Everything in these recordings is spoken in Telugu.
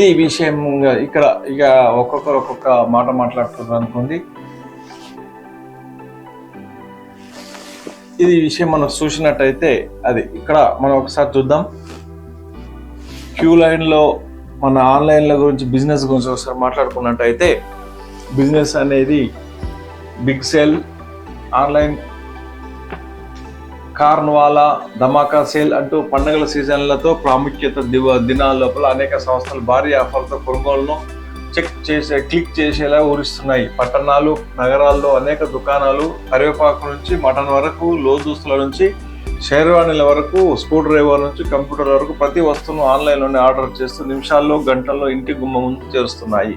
ఈ విషయం ఇక్కడ ఇక ఒక్కొక్కరు ఒక్కొక్క మాట మాట్లాడుతున్నారు అనుకోండి. ఇది విషయం మనం చూసినట్టయితే అది ఇక్కడ మనం ఒకసారి చూద్దాం. క్యూ లైన్లో మన ఆన్లైన్ల గురించి బిజినెస్ గురించి ఒకసారి మాట్లాడుకున్నట్టయితే బిజినెస్ అనేది బిగ్ సేల్ ఆన్లైన్ కార్న్వాలా ధమాకా సేల్ అంటూ పండుగల సీజన్లతో ప్రాముఖ్యత దివ దినాల లోపల అనేక సంస్థలు భారీ ఆఫర్లతో కొనుగోలును చెక్ చేసే క్లిక్ చేసేలా ఊరిస్తున్నాయి. పట్టణాలు నగరాల్లో అనేక దుకాణాలు కరివేపాకు నుంచి మటన్ వరకు లోదుస్తుల నుంచి షేర్వాణిల వరకు స్క్రూ డ్రైవర్ నుంచి కంప్యూటర్ వరకు ప్రతి వస్తువును ఆన్లైన్లోనే ఆర్డర్ చేస్తూ నిమిషాల్లో గంటల్లో ఇంటి గుమ్మ ముందు చేరుస్తున్నాయి.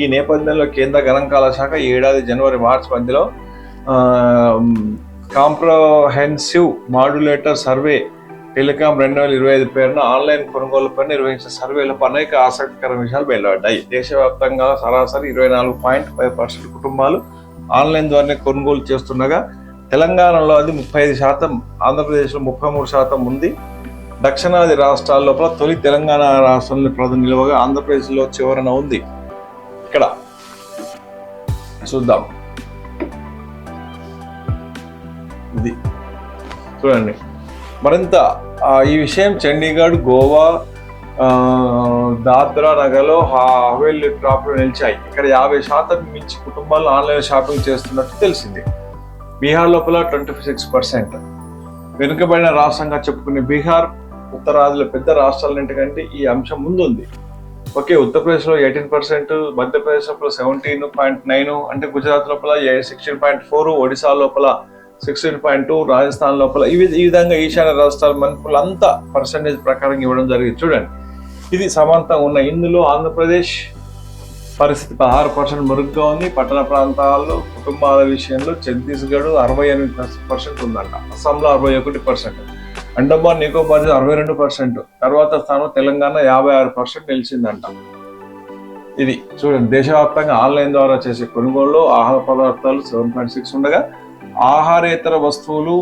ఈ నేపథ్యంలో కేంద్ర గణాంకాల శాఖ ఏడాది జనవరి మార్చి మధ్యలో కాంప్రహెన్సివ్ మాడ్యులేటర్ సర్వే టెలికాం రెండు వేల ఇరవై ఐదు పేరున ఆన్లైన్ కొనుగోలుపై నిర్వహించిన సర్వేలో అనేక ఆసక్తికర విషయాలు బయలుపడ్డాయి దేశవ్యాప్తంగా సరాసరి ఇరవై నాలుగు పాయింట్ ఫైవ్ పర్సెంట్ కుటుంబాలు ఆన్లైన్ ద్వారానే కొనుగోలు చేస్తుండగా తెలంగాణలో అది ముప్పై ఐదు శాతం ఆంధ్రప్రదేశ్లో ముప్పై మూడు శాతం ఉంది. దక్షిణాది రాష్ట్రాల లోపల తొలి తెలంగాణ రాష్ట్రంలో ప్రధాన నిలువగా ఆంధ్రప్రదేశ్లో చివరన ఉంది. ఇక్కడ చూద్దాం. ఇది. చూడండి. మరింత ఈ విషయం చండీగఢ్ గోవా దాద్రా నగర్లో హవేలీ టాప్లో నిలిచాయి. ఇక్కడ యాభై శాతం మించి కుటుంబాలు ఆన్లైన్ షాపింగ్ చేస్తున్నట్టు తెలిసింది. బీహార్ లోపల ట్వంటీ సిక్స్ పర్సెంట్. వెనుకబడిన రాష్ట్రంగా చెప్పుకునే బీహార్ ఉత్తరాదిలో పెద్ద రాష్ట్రాలన్నింటికంటే ఈ అంశం ముందుంది. ఓకే ఉత్తరప్రదేశ్లో ఎయిటీన్ పర్సెంట్ మధ్యప్రదేశ్ లోపల సెవెంటీన్ పాయింట్ నైన్ అంటే గుజరాత్ లోపల సిక్స్టీన్ పాయింట్ ఫోర్ ఒడిశా లోపల సిక్స్టీన్ పాయింట్ టూ రాజస్థాన్ లోపల ఈ ఈ విధంగా ఈశాన్య రాష్ట్రాల మనుషులు అంతా పర్సంటేజ్ ప్రకారం ఇవ్వడం జరిగింది. చూడండి. ఇది సమాంతంగా ఉన్న ఇందులో ఆంధ్రప్రదేశ్ పరిస్థితి పదహారు పర్సెంట్ మెరుగ్గా ఉంది. పట్టణ ప్రాంతాల్లో కుటుంబాల విషయంలో ఛత్తీస్గఢ్ అరవై ఎనిమిది పర్సెంట్ ఉందంట. అస్సాంలో అరవై ఒకటి పర్సెంట్ అండమాన్ నికోబార్ అరవై రెండు పర్సెంట్ తర్వాత స్థానం తెలంగాణ యాభై ఆరు పర్సెంట్ నిలిచిందంట. ఇది చూడండి. దేశవ్యాప్తంగా ఆన్లైన్ ద్వారా చేసే కొనుగోలులో ఆహార పదార్థాలు సెవెన్ పాయింట్ సిక్స్ ఉండగా ఆహారేతర వస్తువులు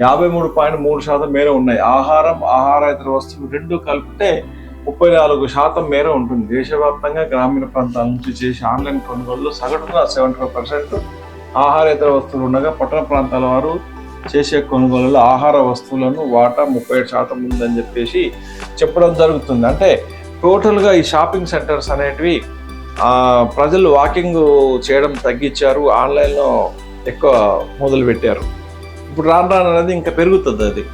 యాభై మూడు పాయింట్ మూడు శాతం మేర ఉన్నాయి. ఆహారం ఆహారేతర వస్తువులు రెండు కలిపితే ముప్పై నాలుగు శాతం మేర ఉంటుంది. దేశవ్యాప్తంగా గ్రామీణ ప్రాంతాల నుంచి చేసే ఆన్లైన్ కొనుగోలు సగటున సెవెంటీ ఫైవ్ పర్సెంట్. ఆహారేతర వస్తువులు ఉండగా పట్టణ ప్రాంతాల వారు చేసే కొనుగోలులో ఆహార వస్తువులను వాటా ముప్పై ఏడు శాతం ఉందని చెప్పేసి చెప్పడం జరుగుతుంది. అంటే టోటల్గా ఈ షాపింగ్ సెంటర్స్ అనేటివి ప్రజలు వాకింగ్ చేయడం తగ్గించారు. ఆన్లైన్లో ఎక్కువ మొదలు పెట్టారు. ఇప్పుడు రాను రాను అనేది ఇంకా పెరుగుతుంది అది.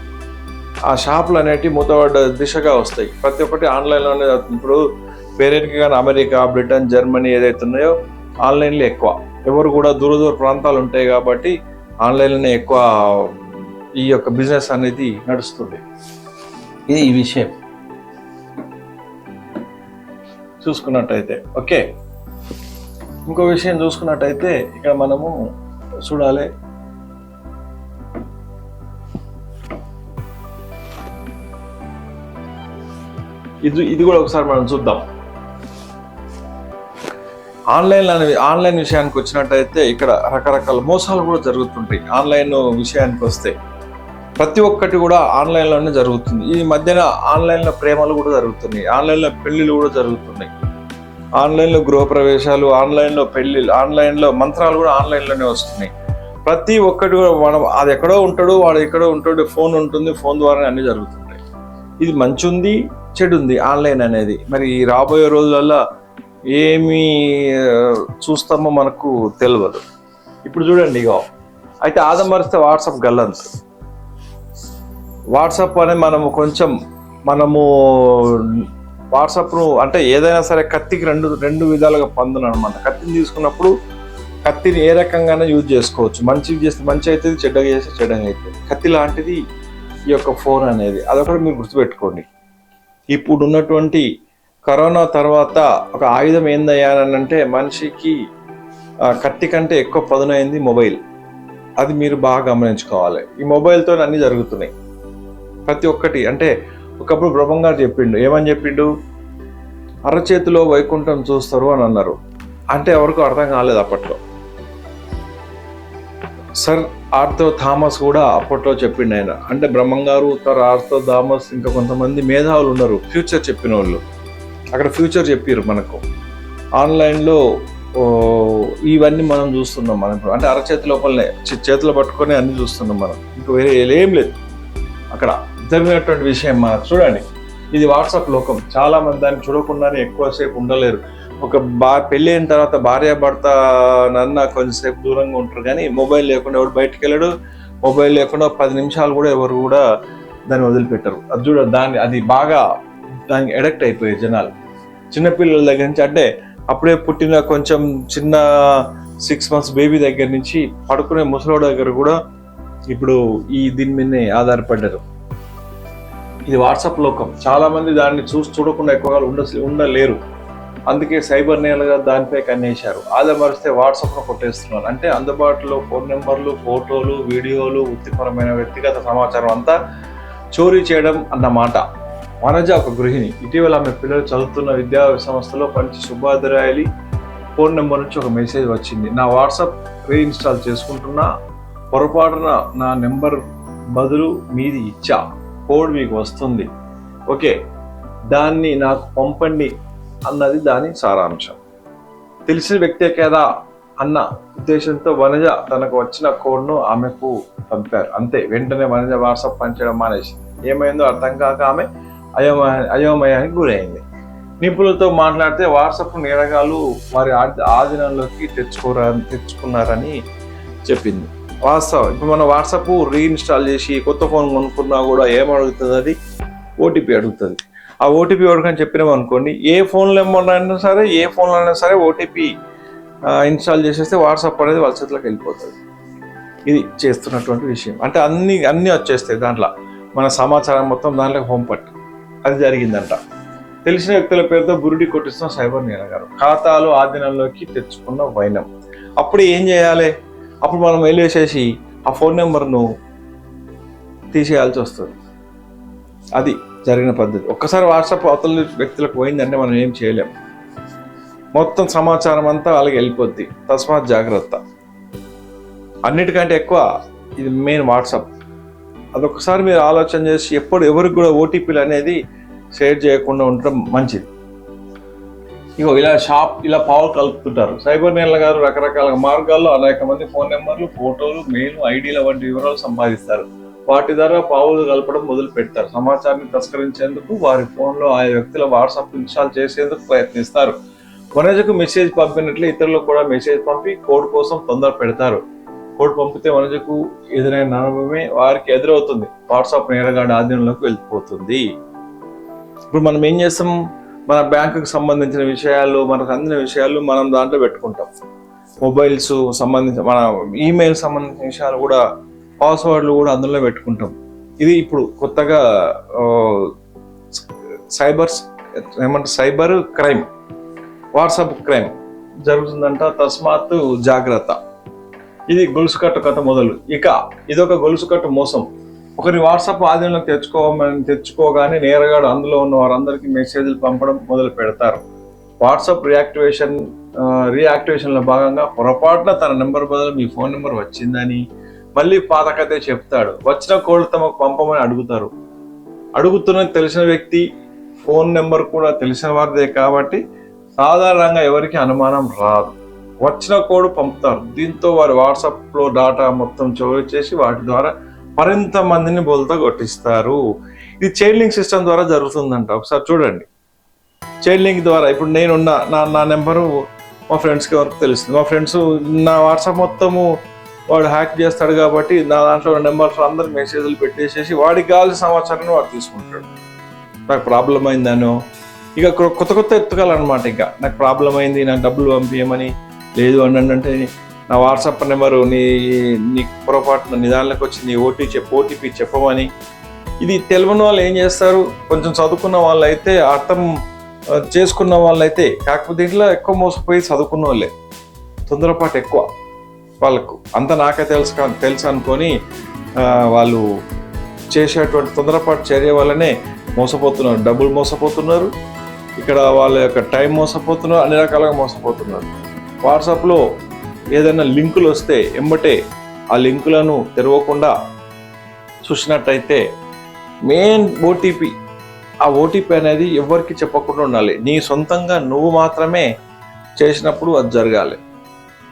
ఆ షాపులు అనేటివి మూతపడ్డ దిశగా వస్తాయి. ప్రతి ఒక్కటి ఆన్లైన్లోనే ఇప్పుడు పేరెంట్కి కానీ అమెరికా బ్రిటన్ జర్మనీ ఏదైతే ఉన్నాయో ఆన్లైన్లో ఎక్కువ. ఎవరు కూడా దూర దూర ప్రాంతాలు ఉంటాయి కాబట్టి ఆన్లైన్లోనే ఎక్కువ ఈ యొక్క బిజినెస్ అనేది నడుస్తుంది. ఇది ఈ విషయం. చూసుకున్నట్టయితే ఓకే. ఇంకో విషయం చూసుకున్నట్టయితే ఇక్కడ మనము చూడాలి. ఇది ఇది కూడా ఒకసారి మనం చూద్దాం. ఆన్లైన్ అనేవి ఆన్లైన్ విషయానికి వచ్చినట్టయితే ఇక్కడ రకరకాల మోసాలు కూడా జరుగుతుంటాయి. ఆన్లైన్ విషయానికి వస్తే ప్రతి ఒక్కటి కూడా ఆన్లైన్లోనే జరుగుతుంది. ఈ మధ్యన ఆన్లైన్లో ప్రేమలు కూడా జరుగుతున్నాయి. ఆన్లైన్లో పెళ్ళిళ్ళు కూడా జరుగుతున్నాయి. ఆన్లైన్లో గృహప్రవేశాలు ఆన్లైన్లో పెళ్ళిళ్ళు ఆన్లైన్లో మంత్రాలు కూడా ఆన్లైన్లోనే వస్తున్నాయి. ప్రతి ఒక్కటి కూడా మనం అది ఎక్కడో ఉంటాడు వాడు ఎక్కడో ఉంటాడు ఫోన్ ఉంటుంది ఫోన్ ద్వారానే అన్ని జరుగుతుంటాయి. ఇది మంచి ఉంది చెడు ఉంది ఆన్లైన్ అనేది. మరి ఈ రాబోయే రోజులలో ఏమి చూస్తామో మనకు తెలియదు ఇప్పుడు చూడండి ఇగో. అయితే ఆదమరిస్తే వాట్సాప్ గల్లంత్. వాట్సాప్ అనేది మనము కొంచెం మనము వాట్సాప్ను అంటే ఏదైనా సరే కత్తికి రెండు రెండు విధాలుగా పందును అనమాట కత్తిని తీసుకున్నప్పుడు కత్తిని ఏ రకంగానే యూజ్ చేసుకోవచ్చు. మంచి చేస్తే మంచి అవుతుంది చెడ్డగా చేస్తే చెడ్డగా అవుతుంది కత్తి లాంటిది ఈ యొక్క ఫోన్ అనేది అదొకటి మీరు గుర్తుపెట్టుకోండి. ఇప్పుడు ఉన్నటువంటి కరోనా తర్వాత ఒక ఆయుధం ఏందయ్యానంటే మనిషికి కత్తి కంటే ఎక్కువ పదునైంది మొబైల్. అది మీరు బాగా గమనించుకోవాలి. ఈ మొబైల్తో అన్నీ జరుగుతున్నాయి. ప్రతి ఒక్కటి అంటే ఒకప్పుడు బ్రహ్మం గారు చెప్పిండు. ఏమని చెప్పిండు? అరచేతిలో వైకుంఠం చూస్తారు అని అన్నారు. అంటే ఎవరికి అర్థం కాలేదు అప్పట్లో. సర్ ఆర్థో థామస్ కూడా అప్పట్లో చెప్పిండు ఆయన. అంటే బ్రహ్మంగారు సర్ ఆర్థో థామస్ ఇంకా కొంతమంది మేధావులు ఉన్నారు. ఫ్యూచర్ చెప్పిన వాళ్ళు అక్కడ ఫ్యూచర్ చెప్పారు మనకు. ఆన్లైన్లో ఇవన్నీ మనం చూస్తున్నాం మనం ఇప్పుడు. అంటే అరచేతి లోపలనే చేతులు పట్టుకొని అన్ని చూస్తున్నాం మనం. ఇంకా వేరే ఏం లేదు. అక్కడ జరిగినటువంటి విషయం మనకు చూడండి. ఇది వాట్సాప్ లోకం. చాలా మంది దాన్ని చూడకుండానే ఎక్కువసేపు ఉండలేరు. ఒక బా పెళ్ళి అయిన తర్వాత భార్య భర్త నన్న కొంచెంసేపు దూరంగా ఉంటారు. కానీ మొబైల్ లేకుండా ఎవరు బయటికి వెళ్ళడు మొబైల్ లేకుండా పది నిమిషాలు కూడా ఎవరు కూడా దాన్ని వదిలిపెట్టరు. అది చూడ దాన్ని అది బాగా దానికి అడక్ట్ అయిపోయాయి జనాలు. చిన్నపిల్లల దగ్గర నుంచి అంటే అప్పుడే పుట్టిన కొంచెం చిన్న సిక్స్ మంత్స్ బేబీ దగ్గర నుంచి పడుకునే ముసలోడి దగ్గర కూడా ఇప్పుడు ఈ దీని మీదనే ఆధారపడ్డారు. ఇది వాట్సాప్ లోకం. చాలామంది దాన్ని చూసి చూడకుండా ఎక్కువగా ఉండ ఉండలేరు. అందుకే సైబర్ నేలగా దానిపై కన్నేశారు. ఆదమరిస్తే వాట్సాప్ను కొట్టేస్తున్నారు. అంటే అందుబాటులో ఫోన్ నెంబర్లు ఫోటోలు వీడియోలు వృత్తిపరమైన వ్యక్తిగత సమాచారం అంతా చోరీ చేయడం అన్నమాట వనజ ఒక గృహిణి. ఇటీవల ఆమె పిల్లలు చదువుతున్న విద్యా సంస్థలో పంచి సుబ్బాదిరాయలి ఫోన్ నెంబర్ నుంచి ఒక మెసేజ్ వచ్చింది. నా వాట్సాప్ రీఇన్స్టాల్ చేసుకుంటున్నా పొరపాటున నా నెంబర్ బదులు మీది ఇచ్చా. కోడ్ మీకు వస్తుంది. ఓకే దాన్ని నాకు పంపండి అన్నది దాని సారాంశం. తెలిసిన వ్యక్తే కదా అన్న ఉద్దేశంతో వనజ తనకు వచ్చిన కోడ్ను ఆమెకు పంపారు. అంతే వెంటనే వనజ వాట్సాప్ పనిచేయడం మానేసి ఏమైందో అర్థం కాక ఆమె అయోమయ అయోమయానికి గురైంది. నిపుణులతో మాట్లాడితే వాట్సాప్ నేరగాలు వారి ఆధీనంలోకి తెచ్చుకోరా తెచ్చుకున్నారని చెప్పింది. వాస్తవం. ఇప్పుడు మన వాట్సాప్ రీఇన్స్టాల్ చేసి కొత్త ఫోన్ కొనుక్కున్నా కూడా ఏం అడుగుతుంది అది? ఓటీపీ అడుగుతుంది. ఆ ఓటీపీ అడగని చెప్పినాం అనుకోండి ఏ ఫోన్లో ఏమన్నా సరే ఏ ఫోన్లో అయినా సరే ఓటీపీ ఇన్స్టాల్ చేసేస్తే వాట్సాప్ అనేది వాళ్ళ చేతిలోకి వెళ్ళిపోతుంది. ఇది చేస్తున్నటువంటి విషయం. అంటే అన్ని అన్నీ వచ్చేస్తాయి దాంట్లో. మన సమాచారం మొత్తం దాంట్లో హోమ్ పట్ అది జరిగిందంట. తెలిసిన వ్యక్తుల పేరుతో బురుడి కొట్టిస్తున్న సైబర్ నేరగారు ఖాతాలు ఆధీనంలోకి తెచ్చుకున్న వైనం. అప్పుడు ఏం చేయాలి? అప్పుడు మనం వెళ్ళేసేసి ఆ ఫోన్ నెంబర్ను తీసేయాల్సి వస్తుంది. అది జరిగిన పద్ధతి. ఒక్కసారి వాట్సాప్ అవతల వ్యక్తులకు పోయిందంటే మనం ఏం చేయలేం. మొత్తం సమాచారం అంతా వాళ్ళకి వెళ్ళిపోద్ది. తస్మాత్ జాగ్రత్త. అన్నిటికంటే ఎక్కువ ఇది మెయిన్ వాట్సాప్. అదొకసారి మీరు ఆలోచన చేసి ఎప్పుడు ఎవరికి కూడా ఓటీపీలు అనేది షేర్ చేయకుండా ఉండటం మంచిది. ఇగో ఇలా షాప్ ఇలా పావులు కలుపుతుంటారు. సైబర్ నేల గారు రకరకాల మార్గాల్లో అనేక మంది ఫోన్ నెంబర్లు ఫోటోలు మెయిల్ ఐడీల వంటి వివరాలు సంపాదిస్తారు. వాటి ద్వారా పావులు కలపడం మొదలు పెడతారు. సమాచారాన్ని తస్కరించేందుకు వారి ఫోన్లో ఆయా వ్యక్తుల వాట్సాప్ ఇన్స్టాల్ చేసేందుకు ప్రయత్నిస్తారు. వనజకు మెసేజ్ పంపినట్లే ఇతరులకు కూడా మెసేజ్ పంపి కోడ్ కోసం తొందర పెడతారు. కోడ్ పంపితే వనజకు ఎదురైన అనుభవమే వారికి ఎదురవుతుంది. వాట్సాప్ నేరగాడి ఆధీనంలోకి వెళ్ళిపోతుంది. ఇప్పుడు మనం ఏం చేస్తాం? మన బ్యాంకుకి సంబంధించిన విషయాలు మనకు అందిన విషయాలు మనం దాంట్లో పెట్టుకుంటాం. మొబైల్స్ సంబంధించిన మన ఈమెయిల్ సంబంధించిన విషయాలు కూడా పాస్వర్డ్లు కూడా అందులో పెట్టుకుంటాం. ఇది ఇప్పుడు కొత్తగా సైబర్స్ సైబర్ ఏమంటారు సైబర్ క్రైమ్ వాట్సాప్ క్రైమ్ జరుగుతుందంట తస్మాత్ జాగ్రత్త. ఇది గొలుసు కట్టు కథ మొదలు. ఇక ఇదొక గొలుసు కట్టు మోసం. ఒకరి వాట్సాప్ ఆధీనంలోకి తెచ్చుకోమని తెచ్చుకోగానే నేరగాడు అందులో ఉన్న వారందరికీ మెసేజ్లు పంపడం మొదలు పెడతారు. వాట్సాప్ రియాక్టివేషన్ రీయాక్టివేషన్లో భాగంగా పొరపాటున తన నెంబర్ బదులు మీ ఫోన్ నెంబర్ వచ్చిందని మళ్ళీ పాత కథే చెప్తాడు. వచ్చిన కోడ్ తమకు పంపమని అడుగుతారు. అడుగుతున్నది తెలిసిన వ్యక్తి ఫోన్ నెంబర్ కూడా తెలిసిన వారిదే కాబట్టి సాధారణంగా ఎవరికి అనుమానం రాదు. వచ్చిన కోడ్ పంపుతారు. దీంతో వారి వాట్సాప్లో డాటా మొత్తం చోరీ చేసి వాటి ద్వారా మరింత మందిని బోల్తా కొట్టిస్తారు. ఇది చైల్డ్ లింక్ సిస్టమ్ ద్వారా జరుగుతుందంట. ఒకసారి చూడండి. చైల్డ్ లింక్ ద్వారా ఇప్పుడు నేనున్న నా నా నెంబరు మా ఫ్రెండ్స్కి వరకు తెలుస్తుంది. మా ఫ్రెండ్స్ నా వాట్సాప్ మొత్తము వాడు హ్యాక్ చేస్తాడు కాబట్టి నా దాంట్లో నెంబర్స్ అందరు మెసేజ్లు పెట్టేసేసి వాడికి కావాల్సిన సమాచారాన్ని వాడు తీసుకుంటాడు. నాకు ప్రాబ్లం అయిందనో. ఇక కొత్త కొత్త ఎత్తుకాలన్నమాట ఇక. నాకు ప్రాబ్లం అయింది నాకు డబ్బులు పంపించమని లేదు అని అంటే నా వాట్సాప్ నెంబరు నీ నీ పొరపాటున నీ దానిలోకి వచ్చి నీ ఓటీ చెప్పు ఓటీపీ చెప్పమని. ఇది తెలియని వాళ్ళు ఏం చేస్తారు? కొంచెం చదువుకున్న వాళ్ళు అయితే అర్థం చేసుకున్న వాళ్ళు అయితే కాకపోతే దీంట్లో ఎక్కువ మోసపోయి చదువుకున్న వాళ్ళే. తొందరపాటు ఎక్కువ వాళ్ళకు. అంత నాకే తెలుసు కా- తెలుసు అనుకొని వాళ్ళు చేసేటువంటి తొందరపాటు చర్య వల్లనే మోసపోతున్నారు. డబ్బులు మోసపోతున్నారు. ఇక్కడ వాళ్ళ యొక్క టైం మోసపోతున్నారు. అన్ని రకాలుగా మోసపోతున్నారు. వాట్సాప్లో ఏదైనా లింకులు వస్తే ఎంబటే ఆ లింకులను తెరవకుండా చూసినట్టయితే మెయిన్ ఓటీపీ ఆ ఓటీపీ అనేది ఎవరికి చెప్పకుండా ఉండాలి. నీ సొంతంగా నువ్వు మాత్రమే చేసినప్పుడు అది జరగాలి.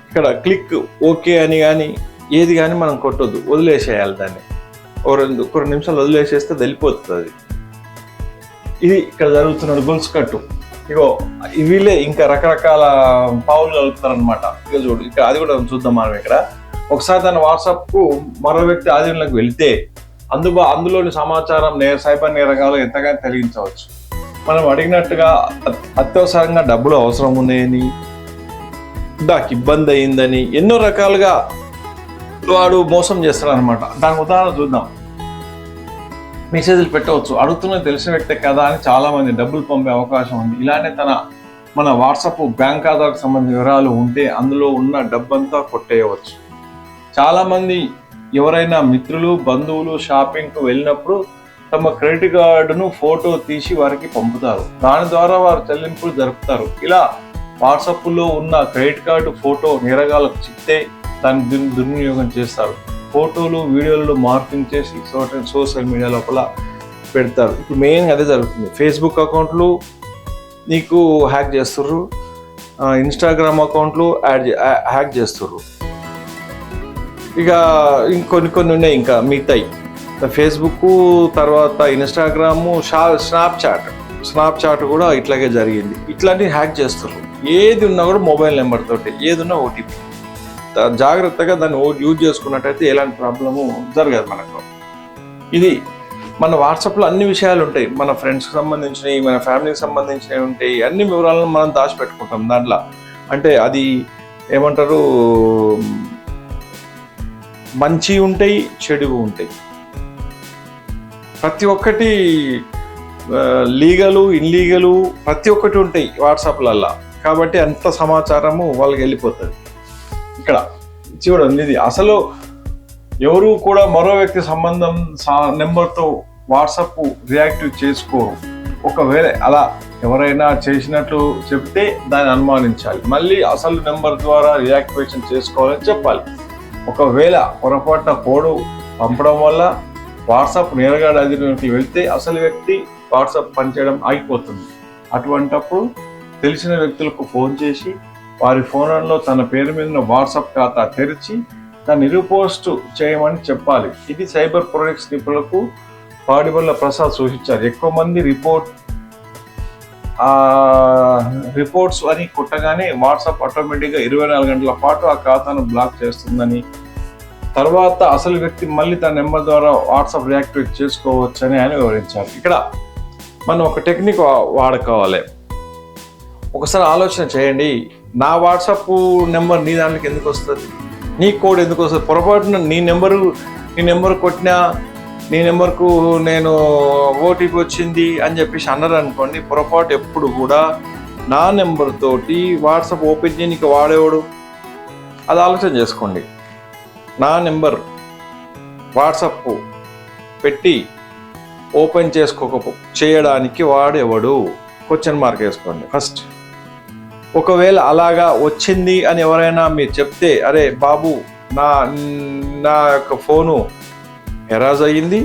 ఇక్కడ క్లిక్ ఓకే అని కానీ ఏది కానీ మనం కొట్టొద్దు. వదిలేసేయాలి దాన్ని. ఒక రెండు కొన్ని నిమిషాలు వదిలేసేస్తే వెళ్ళిపోతుంది అది. ఇది ఇక్కడ జరుగుతున్న గొలుసు కట్టు ఇగో వీళ్ళే ఇంకా రకరకాల పావులు కలుపుతారు అనమాట ఇక చూడు ఇక్కడ అది కూడా చూద్దాం మనం ఇక్కడ. ఒకసారి తన వాట్సాప్కు మరో వ్యక్తి ఆధీనంలోకి వెళ్తే అందుబా అందులోని సమాచారం నేర సైబర్ నేరగాలు ఎంతగానో కలిగించవచ్చు మనం అడిగినట్టుగా అత్యవసరంగా డబ్బులు అవసరం ఉన్నాయని నాకు ఇబ్బంది అయిందని ఎన్నో రకాలుగా వాడు మోసం చేస్తాడు అనమాట దానికి ఉదాహరణ చూద్దాం. మెసేజ్లు పెట్టవచ్చు. అడుగుతున్నది తెలిసిన వ్యక్తే కదా అని చాలామంది డబ్బులు పంపే అవకాశం ఉంది. ఇలానే తన మన వాట్సాప్ బ్యాంక్ ఖాతాకు సంబంధించిన వివరాలు ఉంటే అందులో ఉన్న డబ్బంతా కొట్టేయవచ్చు. చాలామంది ఎవరైనా మిత్రులు బంధువులు షాపింగ్కు వెళ్ళినప్పుడు తమ క్రెడిట్ కార్డును ఫోటో తీసి వారికి పంపుతారు. దాని ద్వారా వారు చెల్లింపులు జరుపుతారు. ఇలా వాట్సాప్లో ఉన్న క్రెడిట్ కార్డు ఫోటో నిరగాలకు చెప్తే దాన్ని దుర్వినియోగం చేస్తారు. ఫోటోలు వీడియోలు మార్పింగ్ చేసి సోషల్ సోషల్ మీడియా లోపల పెడతారు. ఇప్పుడు మెయిన్గా అదే జరుగుతుంది. ఫేస్బుక్ అకౌంట్లు నీకు హ్యాక్ చేస్తుర్రు. ఇన్స్టాగ్రామ్ అకౌంట్లు యాడ్ హ్యాక్ చేస్తుర్రు. ఇక ఇంకొన్ని కొన్ని ఉన్నాయి ఇంకా మిగతాయి. ఫేస్బుక్ తర్వాత ఇన్స్టాగ్రాము షా స్నాప్ చాట్ స్నాప్ చాట్ కూడా ఇట్లాగే జరిగింది. ఇట్లాంటివి హ్యాక్ చేస్తుర్రు. ఏది ఉన్నా కూడా మొబైల్ నెంబర్ తోటి. ఏది ఉన్నా ఓటీపీ జాగ్రత్తగా దాన్ని యూజ్ చేసుకున్నట్టయితే ఎలాంటి ప్రాబ్లము జరగదు మనకు. ఇది మన వాట్సాప్లో అన్ని విషయాలు ఉంటాయి మన ఫ్రెండ్స్కి సంబంధించినవి మన ఫ్యామిలీకి సంబంధించినవి ఉంటాయి. అన్ని వివరాలను మనం దాచిపెట్టుకుంటాం దాంట్లో. అంటే అది ఏమంటారు? మంచి ఉంటాయి చెడు ఉంటాయి. ప్రతి ఒక్కటి లీగలు ఇన్లీగలు ప్రతి ఒక్కటి ఉంటాయి వాట్సాప్లల్లో. కాబట్టి అంత సమాచారము వాళ్ళకి వెళ్ళిపోతుంది. ఇక్కడ. చూడండి ఇది అసలు ఎవరు కూడా మరో వ్యక్తి సంబంధం సా- నెంబర్తో వాట్సాప్ రియాక్టివ్ చేసుకోరు. ఒకవేళ అలా ఎవరైనా చేసినట్లు చెప్తే దాన్ని అనుమానించాలి. మళ్ళీ అసలు నెంబర్ ద్వారా రియాక్టివేషన్ చేసుకోవాలని చెప్పాలి. ఒకవేళ పొరపాటున కోడ్ పంపడం వల్ల వాట్సాప్ నేరుగా అధికారికి వెళ్తే అసలు వ్యక్తి వాట్సాప్ పనిచేయడం ఆగిపోతుంది. అటువంటప్పుడు తెలిసిన వ్యక్తులకు ఫోన్ చేసి వారి ఫోన్లలో తన పేరు మీద వాట్సాప్ ఖాతా తెరిచి దాన్ని రిపోస్ట్ చేయమని చెప్పాలి. ఇది సైబర్ ప్రొడక్ట్స్ నిపుణులకు పాడిబల్ల ప్రసాద్ సూచించారు. ఎక్కువ మంది రిపోర్ట్ రిపోర్ట్స్ అని కొట్టగానే వాట్సాప్ ఆటోమేటిక్గా ఇరవై నాలుగు గంటల పాటు ఆ ఖాతాను బ్లాక్ చేస్తుందని తర్వాత అసలు వ్యక్తి మళ్ళీ తన నెంబర్ ద్వారా వాట్సాప్ రియాక్టివేట్ చేసుకోవచ్చని ఆయన వివరించారు. ఇక్కడ మనం ఒక టెక్నిక్ వాడుకోవాలి. ఒకసారి ఆలోచన చేయండి. నా వాట్సాప్ నెంబర్ నీ దాంట్లోకి ఎందుకు వస్తుంది? నీ కోడ్ ఎందుకు వస్తుంది? పొరపాటున నీ నెంబరు నీ నెంబర్ కొట్టినా నీ నెంబర్కు నేను ఓటీపీ వచ్చింది అని చెప్పేసి అన్నారు అనుకోండి పొరపాటు ఎప్పుడు కూడా నా నెంబర్ తోటి వాట్సాప్ ఓపెన్ చేయడానికి వాడేవాడు? అది ఆలోచన చేసుకోండి. నా నెంబర్ వాట్సాప్ పెట్టి ఓపెన్ చేసుకోక చేయడానికి వాడేవాడు? క్వశ్చన్ మార్క్ వేసుకోండి. ఫస్ట్ ఒకవేళ అలాగా వచ్చింది అని ఎవరైనా మీరు చెప్తే అరే బాబు నా నా యొక్క ఫోను హెరాజ్ అయ్యింది.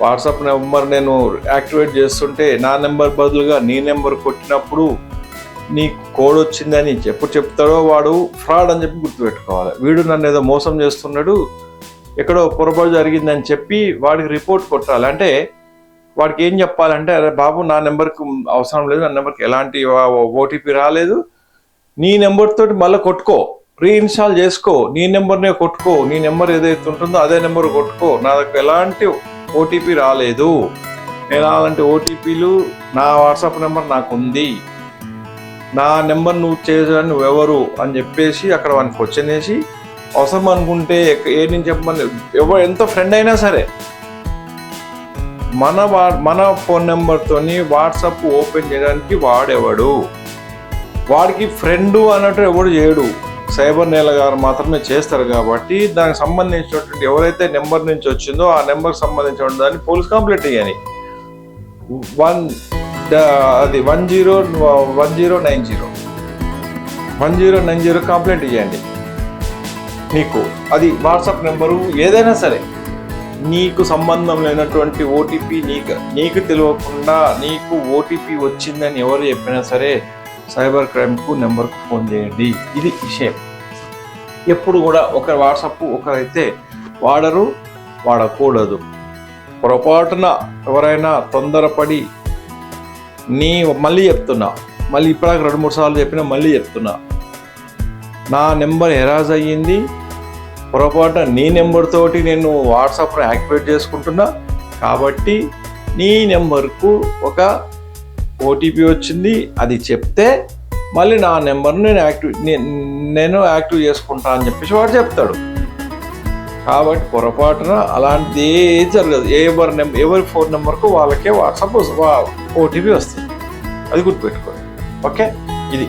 వాట్సాప్ నెంబర్ నేను యాక్టివేట్ చేస్తుంటే నా నెంబర్ బదులుగా నీ నెంబర్ కొట్టినప్పుడు నీ కోడ్ వచ్చిందని ఎప్పుడు చెప్తాడో వాడు ఫ్రాడ్ అని చెప్పి గుర్తుపెట్టుకోవాలి. వీడు నన్ను ఏదో మోసం చేస్తున్నాడు ఎక్కడో పొరపాటు జరిగిందని చెప్పి వాడికి రిపోర్ట్ కొట్టాలి. అంటే వాడికి ఏం చెప్పాలంటే అరే బాబు నా నెంబర్కి అవసరం లేదు నా నెంబర్కి ఎలాంటి ఓటీపీ రాలేదు. నీ నెంబర్ తోటి మళ్ళీ కొట్టుకో. రీఇన్స్టాల్ చేసుకో. నీ నెంబర్నే కొట్టుకో. నీ నెంబర్ ఏదైతే ఉంటుందో అదే నెంబర్ కొట్టుకో. నా దగ్గర ఎలాంటి ఓటీపీ రాలేదు. నేను అలాంటి ఓటీపీలు నా వాట్సాప్ నెంబర్ నాకు ఉంది నా నెంబర్ నువ్వు చేసాను నువ్వెవరు అని చెప్పేసి అక్కడ వానికి క్వశ్చన్ వేసి అవసరం అనుకుంటే ఏ నేను చెప్పమని ఎవరు ఎంత ఫ్రెండ్ అయినా సరే. మన వా మన ఫోన్ నెంబర్తోని వాట్సాప్ ఓపెన్ చేయడానికి వాడేవాడు? వాడికి ఫ్రెండ్ అన్నట్టు ఎవడు చేయడు. సైబర్ నేల గారు మాత్రమే చేస్తారు కాబట్టి దానికి సంబంధించినటువంటి ఎవరైతే నెంబర్ నుంచి వచ్చిందో ఆ నెంబర్ సంబంధించిన దాన్ని పోలీస్ కంప్లైంట్ ఇవ్వాలి వన్ అది one zero one zero nine zero. One zero nine zero complaint ఇవ్వండి నీకు అది వాట్సాప్ నెంబరు ఏదైనా సరే. నీకు సంబంధం లేనటువంటి ఓటీపీ నీకు నీకు తెలియకుండా నీకు ఓటీపీ వచ్చిందని ఎవరు చెప్పినా సరే సైబర్ క్రైమ్కు నెంబర్కు ఫోన్ చేయండి. ఇది విషయం. ఎప్పుడు కూడా ఒక వాట్సాప్ ఒకరైతే వాడరు వాడకూడదు. పొరపాటున ఎవరైనా తొందరపడి నీ మళ్ళీ చెప్తున్నా. మళ్ళీ ఇప్పటిదాకా రెండు మూడు సార్లు చెప్పినా మళ్ళీ చెప్తున్నా. నా నెంబర్ ఎరాజ్ అయ్యింది. పొరపాటున నీ నెంబర్ తోటి నేను వాట్సాప్ను యాక్టివేట్ చేసుకుంటున్నా. కాబట్టి నీ నెంబర్కు ఒక ఓటీపీ వచ్చింది అది చెప్తే మళ్ళీ నా నెంబర్ను నేను యాక్టివ్ నేను యాక్టివ్ చేసుకుంటా అని చెప్పేసి వాడు చెప్తాడు. కాబట్టి పొరపాటున అలాంటిది ఏ జరగదు. ఎవరి నెంబర్ ఎవరి ఫోన్ నెంబర్కు వాళ్ళకే వాట్సాప్ ఓటీపీ వస్తుంది. అది గుర్తుపెట్టుకోండి. ఓకే? ఇది.